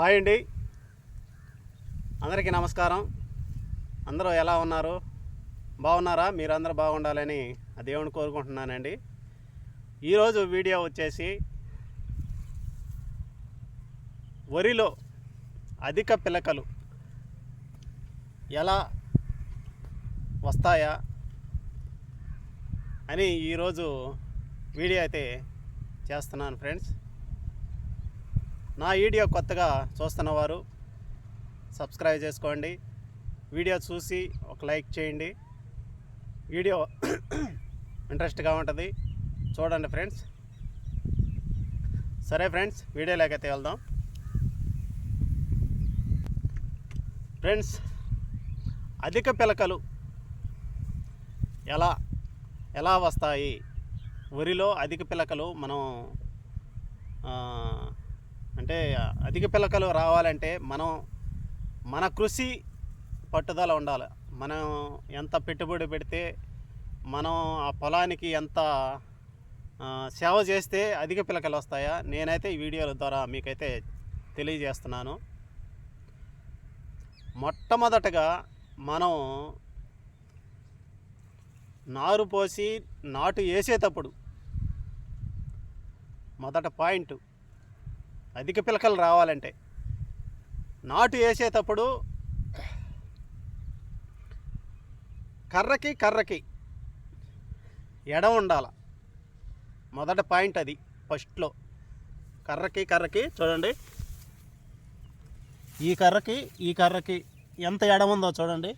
Hi అండి. అందరికీ నమస్కారం. అందరూ ఎలా ఉన్నారు? బాగున్నారా? మీరందరూ బాగుండాలని దేవుని కోరుకుంటున్నానండి. ఈరోజు వీడియో వచ్చేసి వరిలో అధిక పిలకలు ఎలా వస్తాయా అని ఈరోజు వీడియో అయితే చేస్తున్నాను ఫ్రెండ్స్. నా వీడియో కొత్తగా చూస్తున్నవారు సబ్స్క్రైబ్ చేసుకోండి. వీడియో చూసి ఒక లైక్ చేయండి. వీడియో ఇంట్రెస్ట్గా ఉంటుంది. చూడండి ఫ్రెండ్స్. సరే ఫ్రెండ్స్ వీడియోలోకైతే వెళ్దాం. ఫ్రెండ్స్ అధిక పిలకలు ఎలా ఎలా వస్తాయి? వరిలో అధిక పిలకలు మనం అంటే అధిక పిలకలు రావాలంటే మనం మన కృషి పట్టుదల ఉండాలి. మనం ఎంత పెట్టుబడి పెడితే మనం ఆ పొలానికి ఎంత సేవ చేస్తే అధిక పిలకలు వస్తాయా? నేనైతే ఈ వీడియోల ద్వారా మీకైతే తెలియజేస్తున్నాను. మొట్టమొదటగా మనం నారు పోసి నాటు వేసేటప్పుడు మొదట పాయింట్ అధిక పిలకలు రావాలంటే. నాటు వేసేటప్పుడు కర్రకి కర్రకి ఎడ ఉండాల. మొదట పాయింట్ అది ఫస్ట్లో కర్రకి కర్రకి చూడండి. ఈ కర్రకి ఈ కర్రకి ఎంత ఎడం ఉందో చూడండి.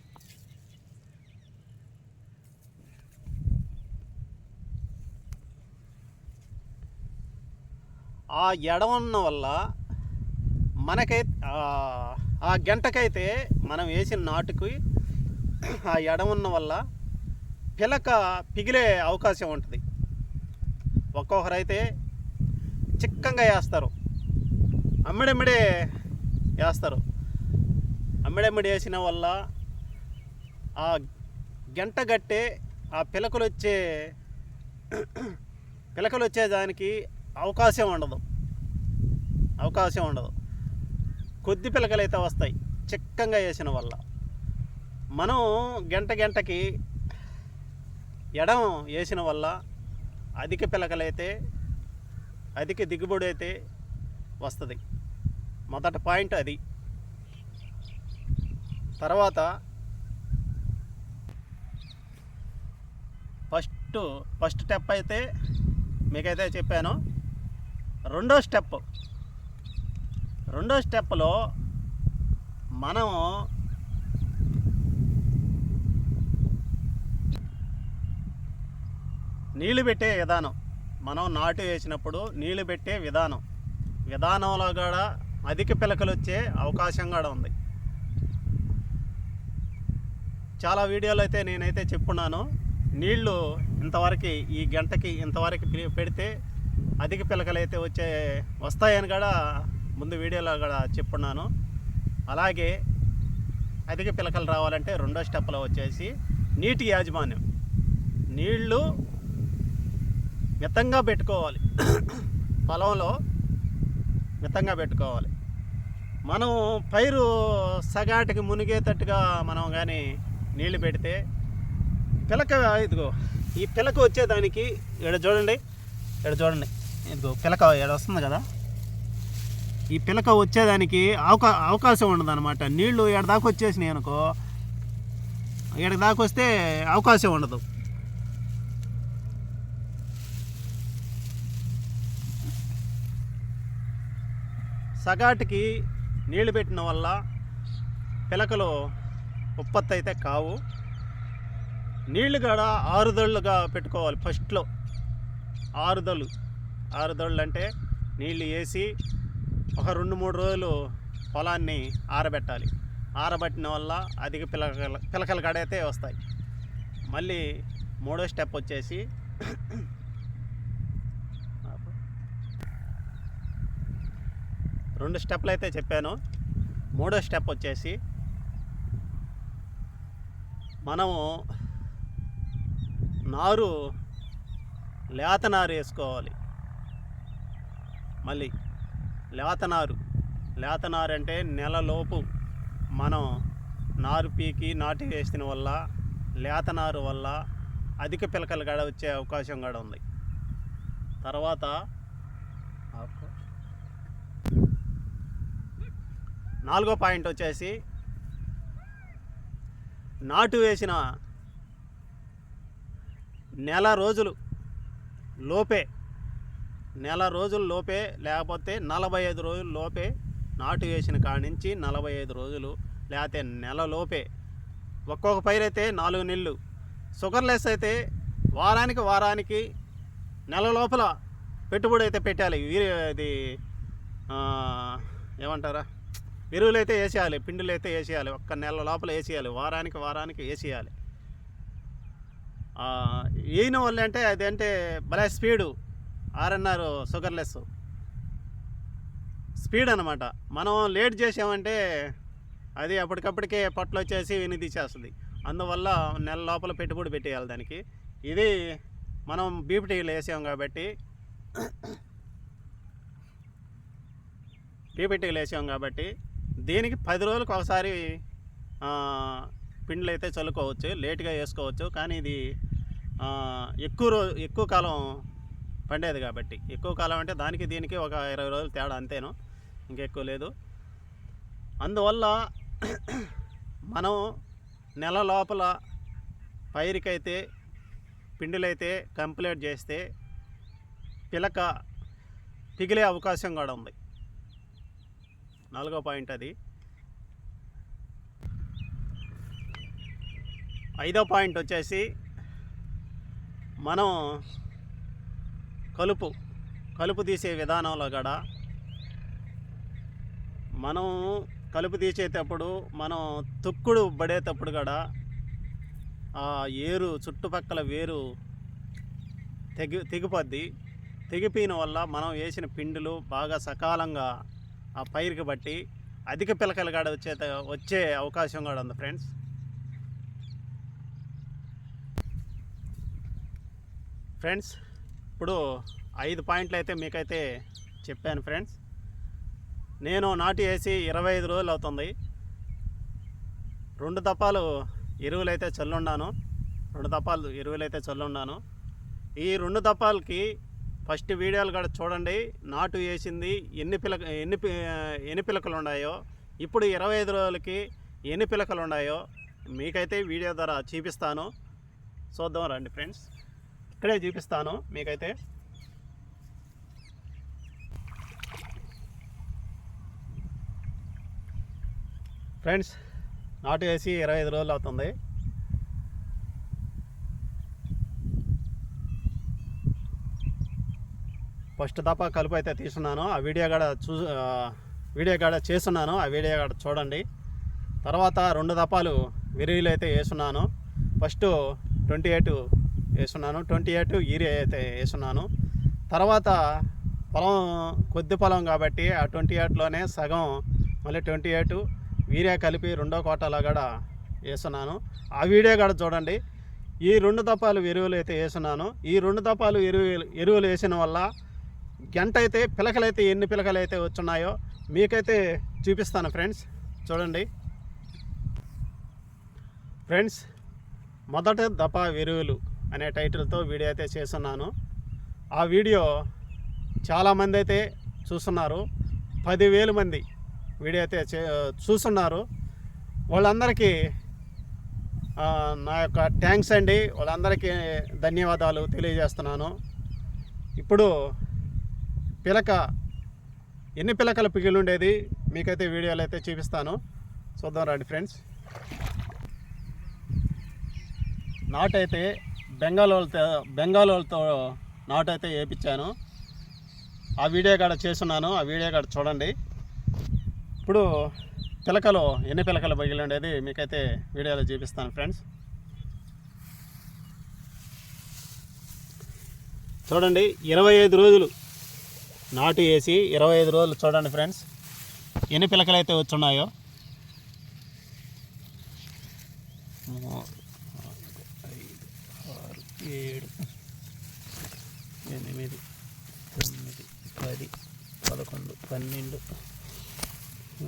ఆ ఎడవన్న వల్ల మనకై ఆ- గంటకైతే మనం వేసిన నాటుకి ఆ ఎడవన్న వల్ల పిలక పిగిలే అవకాశం ఉంటుంది. ఒక్కొక్కరైతే చిక్కంగా వేస్తారు. అమ్మిడమ్మిడే వేస్తారు. అమ్మిడమ్మిడి వేసిన వల్ల ఆ గంట గట్టే ఆ పిలకలు వచ్చే పిలకలు వచ్చేదానికి అవకాశం ఉండదు. అవకాశం ఉండదు. కొద్ది పిలకలు అయితే వస్తాయి. చిక్కంగా వేసిన వల్ల. మనం గంట గంటకి ఎడం వేసిన వల్ల అధిక పిలకలైతే అధిక దిగుబడి అయితే వస్తుంది. మొదటి పాయింట్ అది. తర్వాత ఫస్ట్ ఫస్ట్ స్టెప్ అయితే మీకైతే చెప్పాను. రెండో స్టెప్. రెండో స్టెప్లో మనం నీళ్ళు పెట్టే విధానం. మనం నాటు వేసినప్పుడు నీళ్ళు పెట్టే విధానం. విధానంలో కూడా అధిక పిలకలు వచ్చే అవకాశం కూడా ఉంది. చాలా వీడియోలు అయితే నేనైతే చెప్పున్నాను. నీళ్ళు ఇంతవరకు ఈ గంటకి ఇంతవరకు పెడితే అధిక పిలకలు అయితే వచ్చే వస్తాయని కూడా ముందు వీడియోలో కూడా చెప్పున్నాను. అలాగే అధిక పిలకలు రావాలంటే రెండో స్టెప్లో వచ్చేసి నీటి యాజమాన్యం. నీళ్ళు మితంగా పెట్టుకోవాలి. పొలంలో మితంగా పెట్టుకోవాలి. మనం పైరు సగాటికి మునిగేటట్టుగా మనం కానీ నీళ్ళు పెడితే పిలక ఇదిగో ఈ పిలక వచ్చేదానికి ఇక్కడ చూడండి ఇక్కడ చూడండి. ఇదిగో పిలక ఇక్కడ వస్తుంది కదా? ఈ పిలక వచ్చేదానికి అవకా అవకాశం ఉండదు అనమాట నీళ్ళు దాకా వచ్చేసినాయి అనుకో దాకా వస్తే అవకాశం ఉండదు. సగాటికి నీళ్ళు పెట్టిన వల్ల పిలకలు ఉత్పత్తి అయితే కావు. నీళ్ళు కూడా ఆరుదళ్ళుగా పెట్టుకోవాలి ఫస్ట్లో. ఆరుదళ్ళు. ఆరుదళ్ళు అంటే నీళ్ళు వేసి ఒక రెండు మూడు రోజులు పొలాన్ని ఆరబెట్టాలి. ఆరబెట్టిన వల్ల అధిక పిలకల పిలకలు కడైతే వస్తాయి. మళ్ళీ మూడో స్టెప్ వచ్చేసి రెండు స్టెప్లు అయితే చెప్పాను. మూడో స్టెప్ వచ్చేసి మనము నారు లేత నారు వేసుకోవాలి. మళ్ళీ లేత నారు అంటే నెలలోపు మనం నారు పీకి నాటి వేసిన వల్ల లేత నారు వల్ల అధిక పిలకలు కూడా వచ్చే అవకాశం కూడా ఉంది. తర్వాత నాలుగో పాయింట్ వచ్చేసి నాటు వేసిన నెల రోజులు లోపే నెల రోజుల లోపే లేకపోతే నలభై ఐదు రోజుల లోపే నాటు వేసిన కాడి నుంచి నలభై ఐదు రోజులు లేకపోతే నెల లోపే ఒక్కొక్క పైరైతే నాలుగు నెలలు. షుగర్లెస్ అయితే వారానికి వారానికి నెల లోపల పెట్టుబడి అయితే పెట్టాలి. వీరి ఇది ఏమంటారా? ఎరువులు అయితే వేసేయాలి పిండిలు అయితే వేసేయాలి ఒక్క నెల లోపల వేసేయాలి వారానికి వారానికి వేసేయాలి. ఆ, ఈయన వల్ల అంటే అదంటే భలే స్పీడు. RNR sugarless. స్పీడ్ అనమాట మనం లేట్ చేసామంటే అది అప్పటికప్పటికే పట్లు వచ్చేసి వినిది చేస్తుంది అందువల్ల నెల లోపల పెట్టుబడి పెట్టేయాలి దానికి. ఇది మనం బీపీటీలు వేసాం కాబట్టి బీపీటీలు వేసాం కాబట్టి దీనికి పది రోజులకు ఒకసారి ఆ, పిండిలు అయితే చల్లుకోవచ్చు లేట్గా వేసుకోవచ్చు. కానీ ఇది ఎక్కువ రోజు ఎక్కువ కాలం పండేది కాబట్టి. ఎక్కువ కాలం అంటే దానికి దీనికి ఒక ఇరవై రోజులు తేడా అంతేను. ఇంకెక్కువ లేదు. అందువల్ల మనం నెల లోపల పైరుకైతే పిండిలైతే కంప్లీట్ చేస్తే పిలక పిగిలే అవకాశం కూడా ఉంది. నాలుగో పాయింట్ అది. ఐదో పాయింట్ వచ్చేసి మనం కలుపు కలుపు తీసే విధానంలో కూడా మనం కలుపు తీసేటప్పుడు మనం తొక్కుడు పడేటప్పుడు కూడా ఆ ఏరు చుట్టుపక్కల వేరు తెగి తెగిపోద్ది. తెగిపోయిన వల్ల మనం వేసిన పిండిలు బాగా సకాలంగా ఆ పైరుకి బట్టి అధిక పిలకలు కూడా వచ్చే వచ్చే అవకాశం కూడా ఉంది ఫ్రెండ్స్. ఫ్రెండ్స్ ఇప్పుడు ఐదు పాయింట్లు అయితే మీకైతే చెప్పాను ఫ్రెండ్స్. నేను నాటు వేసి ఇరవై ఐదు రోజులు అవుతుంది. రెండు దప్పాలు ఎరువులు అయితే చల్లుండాను. రెండు దప్పాలు ఎరువులు అయితే చల్లుండాను. ఈ రెండు దప్పాలకి ఫస్ట్ వీడియోలు కూడా చూడండి. నాటు వేసింది ఎన్ని పిలక ఎన్ని పి- ఎన్ని పిలకలు ఉన్నాయో. ఇప్పుడు ఇరవై ఐదు రోజులకి ఎన్ని పిలకలు ఉన్నాయో మీకైతే వీడియో ద్వారా చూపిస్తాను. చూద్దాం రండి ఫ్రెండ్స్. ఇక్కడే చూపిస్తాను మీకైతే. ఫ్రెండ్స్ నాటు వేసి ఇరవై ఐదు రోజులు అవుతుంది. ఫస్ట్ దఫా కలుపు అయితే తీసుకున్నాను ఆ వీడియో కూడా చూ వీడియో కూడా చేస్తున్నాను. ఆ వీడియో కూడా చూడండి. తర్వాత రెండు దపాలు విరివిలు అయితే వేసున్నాను ఫస్ట్ ట్వంటీ ఎయిట్ వేసున్నాను. ట్వంటీ ఎయిట్ యూరియా అయితే వేసున్నాను. తర్వాత పొలం కొద్ది పొలం కాబట్టి ఆ ట్వంటీ ఎయిట్లోనే సగం మళ్ళీ ట్వంటీ ఎయిట్ వీరియా కలిపి రెండో కోటాలో కూడా వేస్తున్నాను ఆ వీడియో కూడా చూడండి. ఈ రెండు దప్పాలు ఎరువులు అయితే వేస్తున్నాను ఈ రెండు దప్పాలు ఎరువులు ఎరువులు వేసిన వల్ల గంట అయితే పిలకలైతే ఎన్ని పిలకలు అయితే వచ్చున్నాయో మీకైతే చూపిస్తాను ఫ్రెండ్స్. చూడండి. ఫ్రెండ్స్ మొదట దప ఎరువులు అనే టైటిల్తో వీడియో అయితే చేస్తున్నాను. ఆ వీడియో చాలామంది అయితే చూస్తున్నారు. పదివేల మంది వీడియో అయితే చే చూస్తున్నారు. వాళ్ళందరికీ నా యొక్క థ్యాంక్స్ అండి. వాళ్ళందరికీ ధన్యవాదాలు తెలియజేస్తున్నాను. ఇప్పుడు పిలక ఎన్ని పిలకల పిగిలి ఉండేది మీకైతే వీడియోలు అయితే చూపిస్తాను. చూద్దాం రండి ఫ్రెండ్స్. నాటైతే అయితే బెంగాల్ వాళ్ళతో బెంగాల్ వాళ్ళతో నాటు అయితే వేయించాను. ఆ వీడియో కాడ చేస్తున్నాను ఆ వీడియో కాడ చూడండి. ఇప్పుడు పిలకలు ఎన్ని పిలకలు పగిలి ఉండేది మీకైతే వీడియోలో చూపిస్తాను ఫ్రెండ్స్. చూడండి ఇరవై ఐదు రోజులు నాటు వేసి ఇరవై ఐదు రోజులు చూడండి ఫ్రెండ్స్ ఎన్ని పిలకలు అయితే వచ్చున్నాయో మూడు, నాలుగు, ఐదు, ఆరు, ఏడు ఎనిమిది తొమ్మిది పది పదకొండు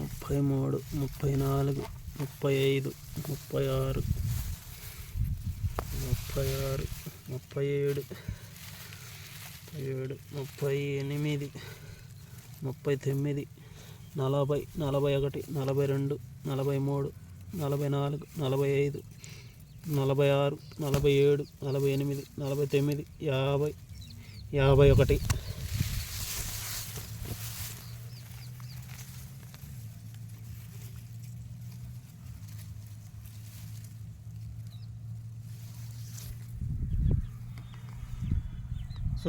ముప్పై మూడు ముప్పై నాలుగు ముప్పై ఐదు ముప్పై ఆరు ముప్పై ఆరు ముప్పై ఏడు ముప్పై ఏడు ముప్పై ఎనిమిది ముప్పై తొమ్మిది నలభై నలభై ఒకటి నలభై రెండు నలభై మూడు నలభై నాలుగు నలభై ఐదు నలభై ఆరు నలభై ఏడు నలభై ఎనిమిది నలభై తొమ్మిది యాభై యాభై ఒకటి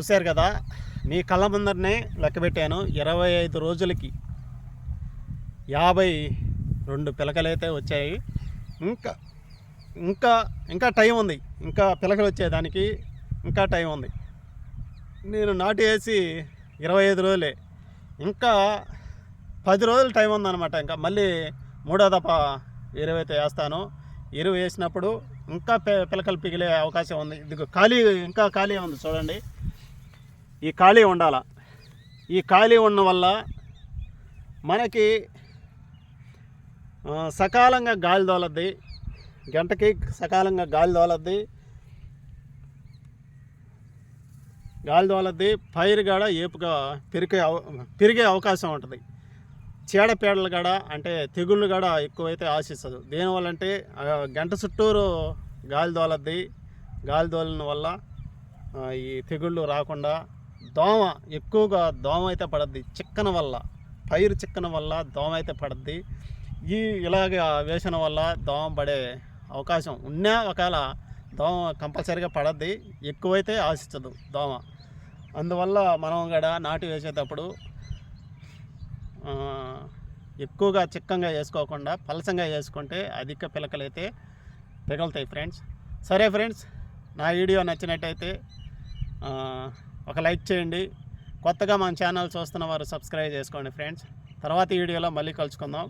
చూశారు కదా మీ కళ్ళ ముందరనే లెక్కబెట్టాను ఇరవై ఐదు రోజులకి యాభై రెండు పిలకలైతే వచ్చాయి. ఇంకా ఇంకా ఇంకా టైం ఉంది. ఇంకా పిలకలు వచ్చేదానికి ఇంకా టైం ఉంది. నేను నాటు వేసి ఇరవై ఐదు రోజులే. ఇంకా పది రోజులు టైం ఉందన్నమాట. ఇంకా మళ్ళీ మూడో దఫ ఎరువు అయితే వేస్తాను. ఎరువు వేసినప్పుడు ఇంకా పిలకలు పిగిలే అవకాశం ఉంది. ఇది ఖాళీ ఇంకా ఖాళీ ఉంది చూడండి. ఈ ఖాళీ ఉండాల? ఈ ఖాళీ ఉన్న వల్ల మనకి సకాలంగా గాలి తోలద్ది గంటకి సకాలంగా గాలి తోలద్ది గాలి తోలద్ది పైరు కాడ ఏపుగా పెరిగే అవ- పెరిగే అవకాశం ఉంటుంది. చీడపీడలు కాడ అంటే తెగుళ్ళు కాడ ఎక్కువైతే ఆశిస్తుంది. దీనివల్ల అంటే గంట చుట్టూరు గాలి తోలద్ది గాలి తోలిన వల్ల ఈ తెగుళ్ళు రాకుండా దోమ ఎక్కువగా దోమ అయితే పడద్ది. చిక్కన వల్ల పైరు చిక్కన వల్ల దోమ అయితే పడద్ది. ఈ ఇలాగ వేసిన వల్ల దోమ పడే అవకాశం ఉన్నా ఒకవేళ దోమ కంపల్సరీగా పడద్ది. ఎక్కువైతే ఆశించదు దోమ. అందువల్ల మనం కూడా నాటు వేసేటప్పుడు ఎక్కువగా చిక్కంగా వేసుకోకుండా పలసంగా వేసుకుంటే అధిక పిలకలైతే పిగలుతాయి ఫ్రెండ్స్. సరే ఫ్రెండ్స్ నా వీడియో నచ్చినట్టయితే ఒక లైక్ చేయండి. కొత్తగా మన ఛానల్ చూస్తున్న వారు సబ్స్క్రైబ్ చేసుకోండి ఫ్రెండ్స్. తర్వాత వీడియోలో మళ్ళీ కలుసుకుందాం.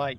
బాయ్.